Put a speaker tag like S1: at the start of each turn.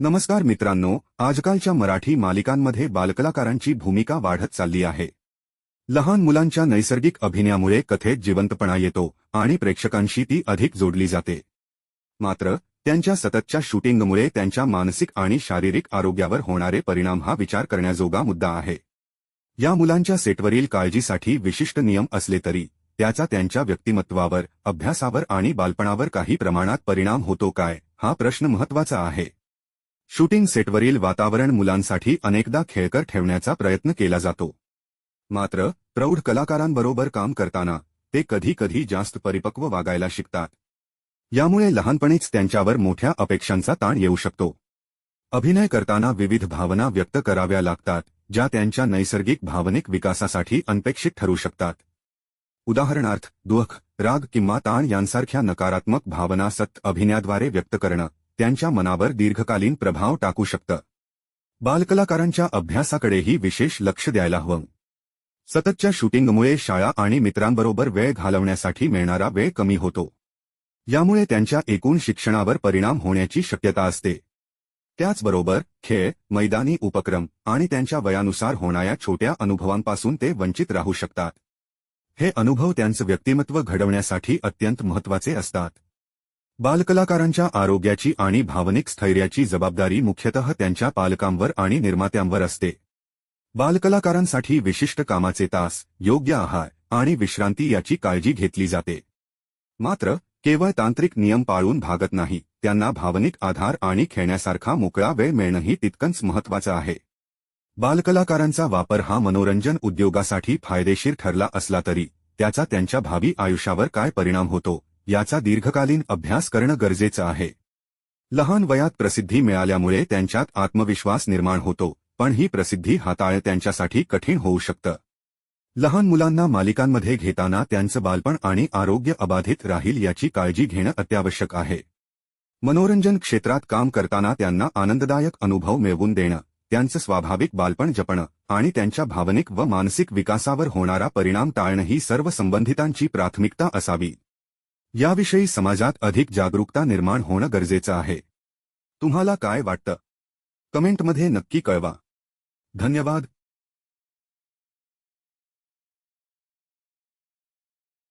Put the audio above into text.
S1: नमस्कार मित्रांनो आजकालच्या मराठी मालिकांमध्ये बालकलाकारांची भूमिका वाढत चालली आहे. लहान मुलांच्या नैसर्गिक अभिनयामुळे कथेत जिवंतपणा येतो आणि प्रेक्षकांशी ती अधिक जोडली जाते. मात्र त्यांच्या सततच्या शूटिंगमुळे त्यांच्या मानसिक आणि शारीरिक आरोग्यावर होणारे परिणाम हा विचार करण्याजोगा मुद्दा आहे. या मुलांच्या सेटवरील काळजीसाठी विशिष्ट नियम असले तरी त्याचा त्यांच्या व्यक्तिमत्वावर अभ्यासावर आणि बालपणावर काही प्रमाणात परिणाम होतो काय हा प्रश्न महत्त्वाचा आहे. शूटिंग सेटवरील वातावरण मुलांसाठी अनेकदा खेळकर ठेवण्याचा प्रयत्न केला जातो. मात्र प्रौढ कलाकारांबरोबर काम करताना ते कधी कधी जास्त परिपक्व वागायला शिकतात. यामुळे लहानपणीच त्यांच्यावर मोठ्या अपेक्षांचा ताण येऊ शकतो. अभिनय करताना विविध भावना व्यक्त कराव्या लागतात ज्या त्यांच्या नैसर्गिक भावनिक विकासासाठी अनपेक्षित ठरू शकतात. उदाहरणार्थ दुःख राग किंवा ताण यांसारख्या नकारात्मक भावना सत अभिनयाद्वारे व्यक्त करणं. त्यांच्या मनावर दीर्घकालीन प्रभाव टाकू शकतं. बालकलाकारांच्या अभ्यासाकडेही विशेष लक्ष द्यायला हवं. सततच्या शूटिंगमुळे शाळा आणि मित्रांबरोबर वेळ घालवण्यासाठी मिळणारा वेळ कमी होतो. यामुळे त्यांच्या एकूण शिक्षणावर परिणाम होण्याची शक्यता असते. त्याचबरोबर खेळ मैदानी उपक्रम आणि त्यांच्या वयानुसार होणाऱ्या छोट्या अनुभवांपासून ते वंचित राहू शकतात. हे अनुभव त्यांचं व्यक्तिमत्व घडवण्यासाठी अत्यंत महत्त्वाचे असतात. बालकलाकारांच्या आरोग्याची आणि भावनिक स्थैर्याची जबाबदारी मुख्यतः त्यांच्या पालकांवर आणि निर्मात्यांवर असते. बालकलाकारांसाठी विशिष्ट कामाचे तास योग्य आहार आणि विश्रांती याची काळजी घेतली जाते. मात्र केवळ तांत्रिक नियम पाळून भागत नाही त्यांना भावनिक आधार आणि खेळण्यासारखा मोकळा वेळ मिळणंही तितकंच महत्वाचं आहे. बालकलाकारांचा वापर हा मनोरंजन उद्योगासाठी फायदेशीर ठरला असला तरी त्याचा त्यांच्या भावी आयुष्यावर काय परिणाम होतो? याचा दीर्घकालीन अभ्यास करणं गरजेचं आहे. लहान वयात प्रसिद्धी मिळाल्यामुळे त्यांच्यात आत्मविश्वास निर्माण होतो पण ही प्रसिद्धी हाताळ त्यांच्यासाठी कठीण होऊ शकतं. लहान मुलांना मालिकांमध्ये घेताना त्यांचं बालपण आणि आरोग्य अबाधित राहील याची काळजी घेणं अत्यावश्यक आहे. मनोरंजन क्षेत्रात काम करताना त्यांना आनंददायक अनुभव मिळवून देणं त्यांचं स्वाभाविक बालपण जपणं आणि त्यांच्या भावनिक व मानसिक विकासावर होणारा परिणाम टाळणं ही सर्व संबंधितांची प्राथमिकता असावी. याविषयी समाजात अधिक जागरूकता निर्माण होणं गरजेचं आहे. तुम्हाला काय वाटतं? कमेंटमध्ये नक्की कळवा. धन्यवाद.